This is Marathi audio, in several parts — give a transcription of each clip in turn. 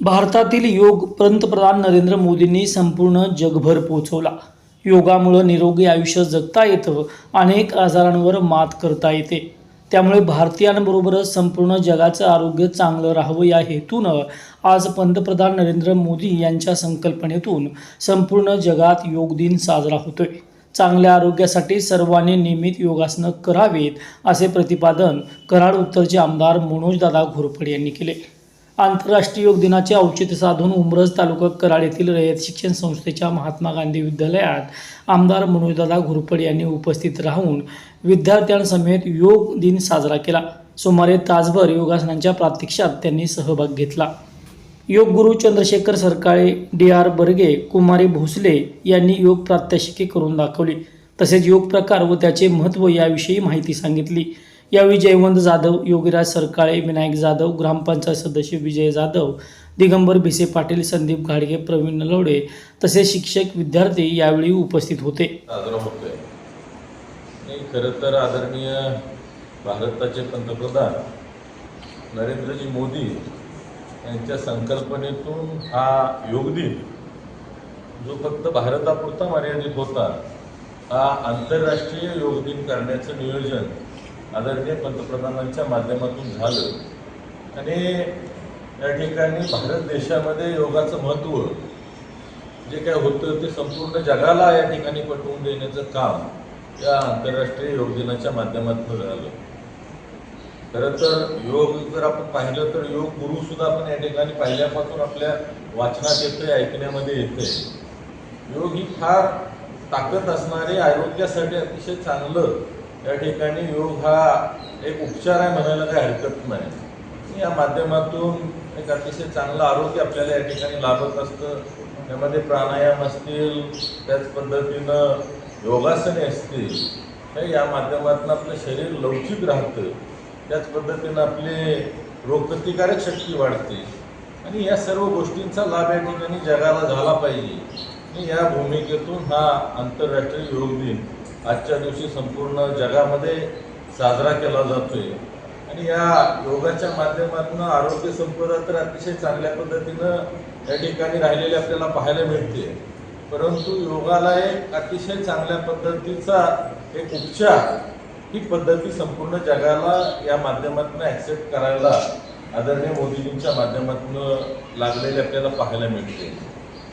भारतातील योग पंतप्रधान नरेंद्र मोदींनी संपूर्ण जगभर पोहोचवला. योगामुळं निरोगी आयुष्य जगता येतं अनेक आजारांवर मात करता येते. त्यामुळे भारतीयांबरोबरच संपूर्ण जगाचं आरोग्य चांगलं राहावं या हेतूनं आज पंतप्रधान नरेंद्र मोदी यांच्या संकल्पनेतून संपूर्ण जगात योग दिन साजरा होतोय. चांगल्या आरोग्यासाठी सर्वांनी नियमित योगासनं करावीत असे प्रतिपादन कराड उत्तरचे आमदार मनोजदादा घोरपडे यांनी केले. आंतरराष्ट्रीय योग दिनाचे औचित्य साधून उमरज तालुका कराड येथील रयत शिक्षण संस्थेच्या महात्मा गांधी विद्यालयात आमदार मनोजदादा घुरपड यांनी उपस्थित राहून विद्यार्थ्यांसमेत योग दिन साजरा केला. सुमारे तासभर योगासनांच्या प्रात्यक्षात त्यांनी सहभाग घेतला. योग गुरु चंद्रशेखर सरकाळे डी आर बर्गे कुमारी भोसले यांनी योग प्रात्यक्षिके करून दाखवली. तसेच योग प्रकार व त्याचे महत्त्व याविषयी माहिती सांगितली. यावेळी जयवंत जाधव योगीराज सरकाळे विनायक जाधव ग्रामपंचायत सदस्य विजय जाधव दिगंबर भिसे पाटील संदीप घाडगे प्रवीण नलवडे तसेच शिक्षक विद्यार्थी यावेळी उपस्थित होते. साजरा होतोय. आणि खरं तर आदरणीय भारताचे पंतप्रधान नरेंद्रजी मोदी यांच्या संकल्पनेतून हा योग दिन जो फक्त भारतापुरता मर्यादित होता हा आंतरराष्ट्रीय योग दिन करण्याचं नियोजन आदरणीय पंतप्रधानांच्या माध्यमातून झालं. आणि या ठिकाणी भारत देशामध्ये योगाचं महत्त्व जे काय होतं ते संपूर्ण जगाला या ठिकाणी पटवून देण्याचं काम या आंतरराष्ट्रीय योग दिनाच्या माध्यमातून झालं. खरं तर योग जर आपण पाहिलं तर योग गुरुसुद्धा आपण या ठिकाणी पाहिल्यापासून आपल्या वाचनात येतोय ऐकण्यामध्ये येते योग ही फार ताकद असणारे आरोग्यासाठी अतिशय चांगलं या ठिकाणी योग हा एक उपचार आहे म्हणायला काही हरकत नाही. या माध्यमातून एक अतिशय चांगलं आरोग्य आपल्याला या ठिकाणी लाभत असतं. त्यामध्ये प्राणायाम असतील त्याच पद्धतीनं योगासने असतील हे या माध्यमातून आपलं शरीर लवचिक राहतं. त्याच पद्धतीनं आपली रोगप्रतिकारक शक्ती वाढते. आणि या सर्व गोष्टींचा लाभ या ठिकाणी जगाला झाला पाहिजे. आणि या भूमिकेतून हा आंतरराष्ट्रीय योग दिन आजच्या दिवशी संपूर्ण जगामध्ये साजरा केला जातोय. आणि या योगाच्या माध्यमातून आरोग्य संपदा तर अतिशय चांगल्या पद्धतीनं या ठिकाणी राहिलेले आपल्याला पाहायला मिळते. परंतु योगाला एक अतिशय चांगल्या पद्धतीचा एक उपचार ही पद्धती संपूर्ण जगाला या माध्यमातून ॲक्सेप्ट करायला आदरणीय मोदीजींच्या माध्यमातून लागलेले आपल्याला पाहायला मिळते.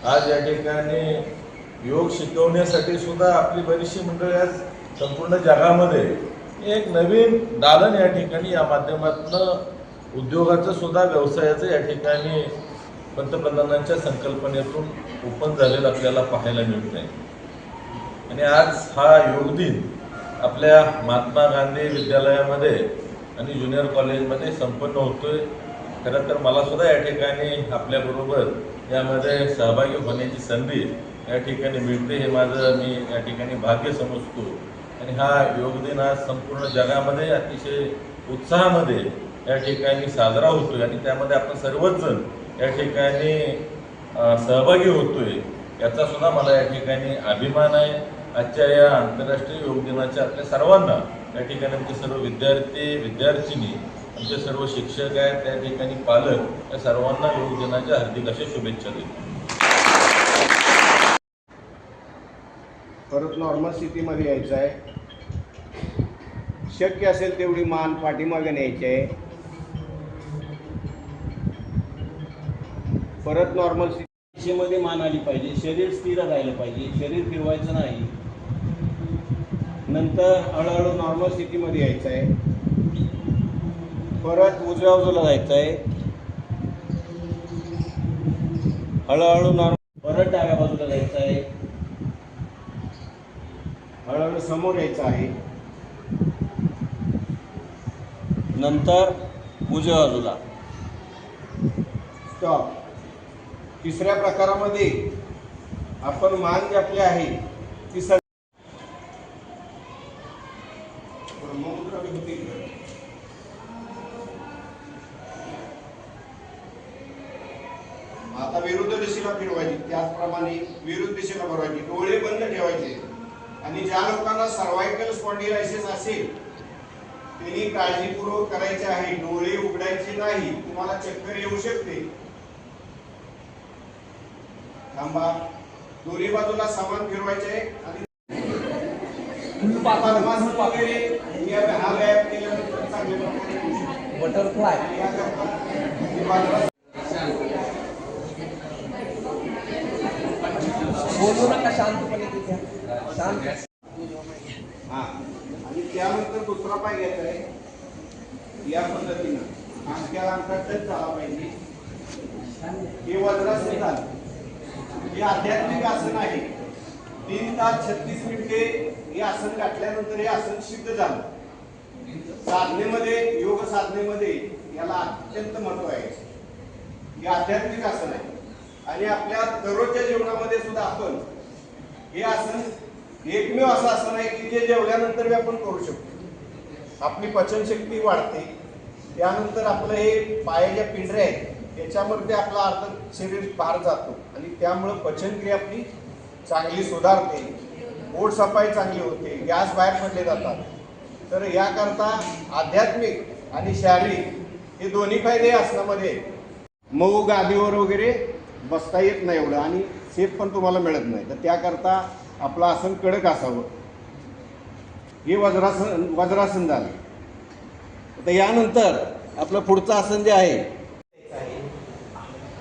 आज या ठिकाणी योग शिकवण्यासाठी सुद्धा आपली बरीचशी मंडळी आज संपूर्ण जगामध्ये एक नवीन दालन या ठिकाणी या माध्यमातून उद्योगाचं सुद्धा व्यवसायाचं या ठिकाणी पंतप्रधानांच्या संकल्पनेतून ओपन झालेलं आपल्याला पाहायला मिळत आहे आणि आज हा योग दिन आपल्या महात्मा गांधी विद्यालयामध्ये आणि ज्युनियर कॉलेजमध्ये संपन्न होतोय. खरं तर मला सुद्धा या ठिकाणी आपल्याबरोबर यामध्ये सहभागी होण्याची संधी या ठिकाणी मिळते हे माझं मी या ठिकाणी भाग्य समजतो. आणि हा योग दिन आज संपूर्ण जगामध्ये अतिशय उत्साहामध्ये या ठिकाणी साजरा होतोय आणि त्यामध्ये आपण सर्वच जण या ठिकाणी सहभागी होतोय. याचा सुद्धा मला या ठिकाणी अभिमान आहे. आजच्या या आंतरराष्ट्रीय योग दिनाच्या आपल्या सर्वांना या ठिकाणी आमचे सर्व विद्यार्थी विद्यार्थिनी आमचे सर्व शिक्षक आहेत त्या ठिकाणी पालक या सर्वांना योग दिनाच्या हार्दिक अशा शुभेच्छा देतो. परत नॉर्मल स्थितीमध्ये यायचं आहे. शक्य असेल तेवढी मान पाठीमागे न्यायची आहे. परत नॉर्मल स्थितीमध्ये मान आली पाहिजे. शरीर स्थिर राहिलं पाहिजे. शरीर फिरवायचं नाही. नंतर हळूहळू नॉर्मल स्थितीमध्ये यायचं आहे. परत उजव्या बाजूला जायचं आहे. हळूहळू नॉर्मल परत डाव्या बाजूला जायचं आहे हळूहळू समोर यायचं आहे. नंतर उजव्या बाजूला. स्टॉप तिसऱ्या प्रकारामध्ये आपण मान जी आपली आहे ती सग आता विरुद्ध दिशेला फिरवायची. त्याचप्रमाणे विरुद्ध दिशेला भरवायची डोळे बंद ठेवायचे. आणि ज्या लोकांना सर्वायकल स्पॉन्डिलायसिस असेल त्यांनी काळजीपूर्वक करायचे आहे. डोळे उघडायचे नाही तुम्हाला चक्कर येऊ शकते. थांबा. दोन्ही बाजूला सामान फिरवायचे आणि. बटरफ्लाय बोलू नका शांतपणे तिथे. आणि त्यानंतर दुसरा पाय घ्यायचा आहे. या पद्धतीनं. आमच्या अंगठा झाला पाहिजे. हे वज्रासन झालं हे आध्यात्मिक आसन आहे. तीन तास छत्तीस मिनिटे हे आसन गाठल्यानंतर हे आसन सिद्ध झालं. साधनेमध्ये योग साधनेमध्ये याला अत्यंत महत्त्व आहे. हे आध्यात्मिक आसन आहे. आणि आपल्या दररोजच्या जीवनामध्ये सुद्धा आपण हे आसन एकमेव असं असं नाही की जे जेवल्यानंतर बी आपण करू शकतो. आपली पचनशक्ती वाढते. त्यानंतर आपलं हे पायाच्या पिंढऱ्या आहेत त्याच्यामध्ये आपला अर्ध शरीर बाहेर जातो. आणि त्यामुळं पचनक्रिया आपली चांगली सुधारते. पोट सफाई चांगली होते. गॅस बाहेर पडले जातात. तर याकरता आध्यात्मिक आणि शारीरिक हे दोन्ही फायदे आसनामध्ये मऊ गादीवर वगैरे बसता येत नाही एवढं आणि सेफ पण तुम्हाला मिळत नाही. तर त्याकरता आपलं आसन कडक असावं. हे वज्रासन वज्रासन झालं. तर यानंतर आपलं पुढचं आसन जे आहे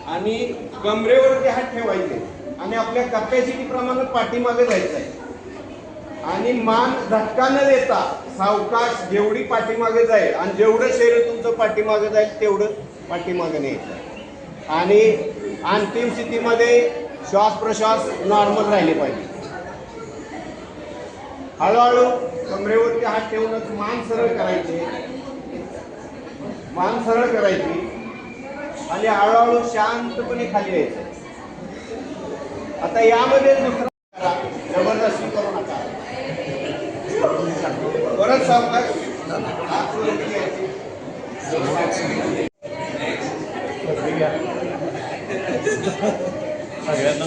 आणि कमरेवरती हात ठेवायचे आणि आपल्या कपॅसिटी प्रमाणे पाठीमागे जायचं आहे आणि मान झटका न देता सावकाश जेवढी पाठीमागे जाईल आणि जेवढं शरीर तुमचं पाठीमागे जाईल तेवढं पाठीमागे न्यायचं आणि अंतिम स्थितीमध्ये श्वास प्रश्वास नॉर्मल राहिले पाहिजे. हळूहळू कमरेवरती हात ठेवूनच मान सरळ करायचे. मान सरळ करायची. आणि हळूहळू शांतपणे खाली यायचं. आता यामध्ये दुसरा करा. जबरदस्ती करू नका. परत सावकाश सगळ्यांना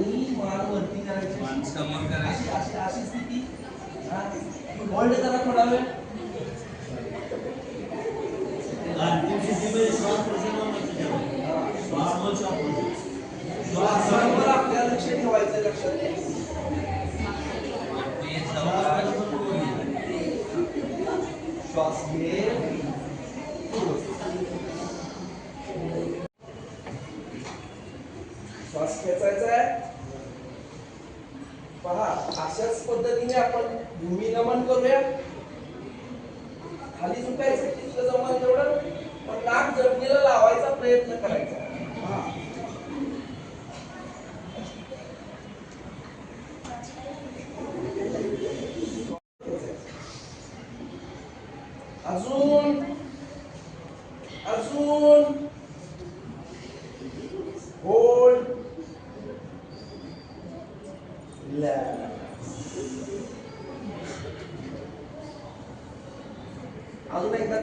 आणि मान वरती करायची अशी अशी अशी स्थिती होल्ड करा थोडा वेळ श्वासावर आपल्या लक्ष ठेवायचं लक्षात श्वास घे श्वास खेचायचा पद्धतीने आपण भूमी नमन करूया खाली झुकायचं तिथलं जमल तेवढं पण नाक जमिनीला लावायचा प्रयत्न करायचा हा. अजून होल्ड अजून एकदा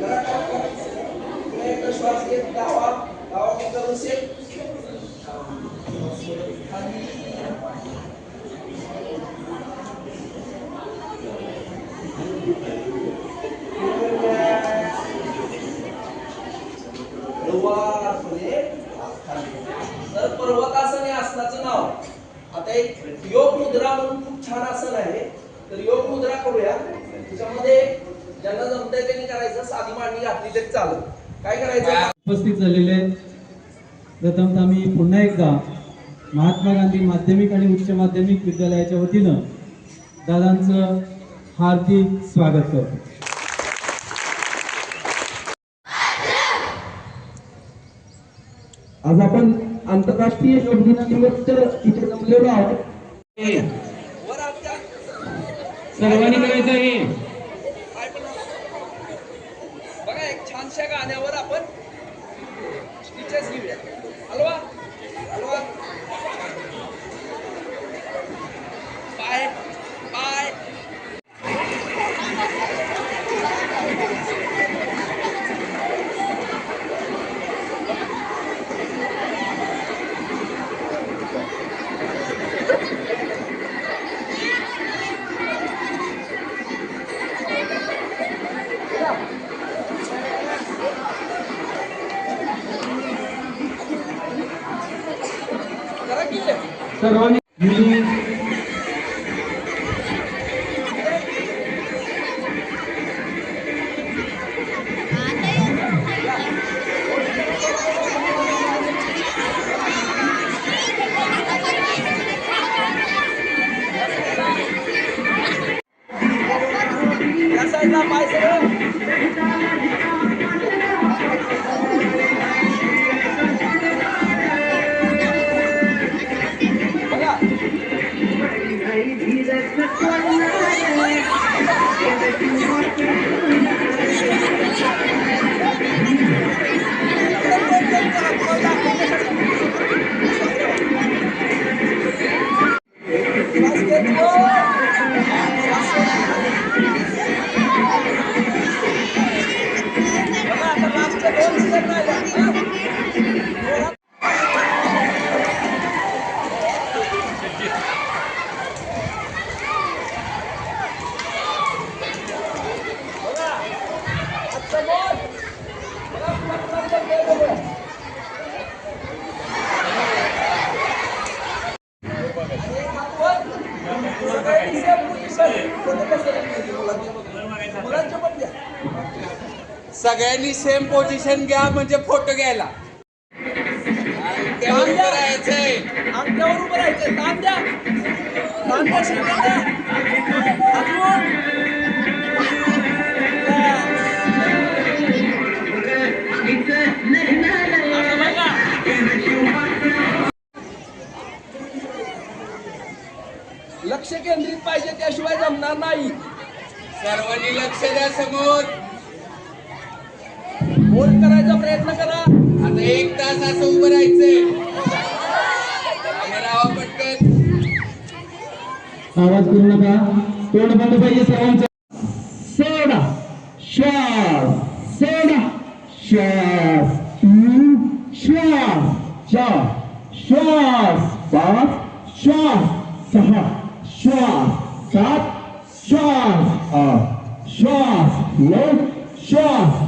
करा, करा, करा. पुन्हा एकदा श्वास घेत दावा दावा तर पर्वतासन हे आसनाचं नाव. आता एक योग मुद्रा म्हणून खूप छान आसन आहे. तर योग मुद्रा करूया. त्याच्यामध्ये ज्यांना जमतंय त्यांनी करायचं. साधी मांडणी घातली तरी चालत काय करायचं? उपस्थित झालेले प्रथमतः मी पुन्हा एकदा महात्मा गांधी माध्यमिक आणि उच्च माध्यमिक विद्यालयाच्या वतीनं दादांचं हार्दिक स्वागत करतो. आज आपण आंतरराष्ट्रीय योग दिनानिमित्त इथे जमलेलो आहोत. सर्वांनी करायचं पण बघा एक छानशा गाण्यावर आपण स्टिचेस घेऊया हलवा हलवा पाय पाय सर्वांनी सगळ्यांनी सेम पोझिशन घ्या म्हणजे फोटो घ्यायला. त्यावर उभं राहायचंय. आमच्यावर उभं राहायचंय. आवाज करू नका. तोंड बंद पाहिजे सर्वांचा. सोडा. श्वास. सोडा. श्वास. तीन श्वास. चार श्वास. पाच. श्वास. सहा. श्वास. सात. श्वास. आठ. श्वास. नऊ. श्वास.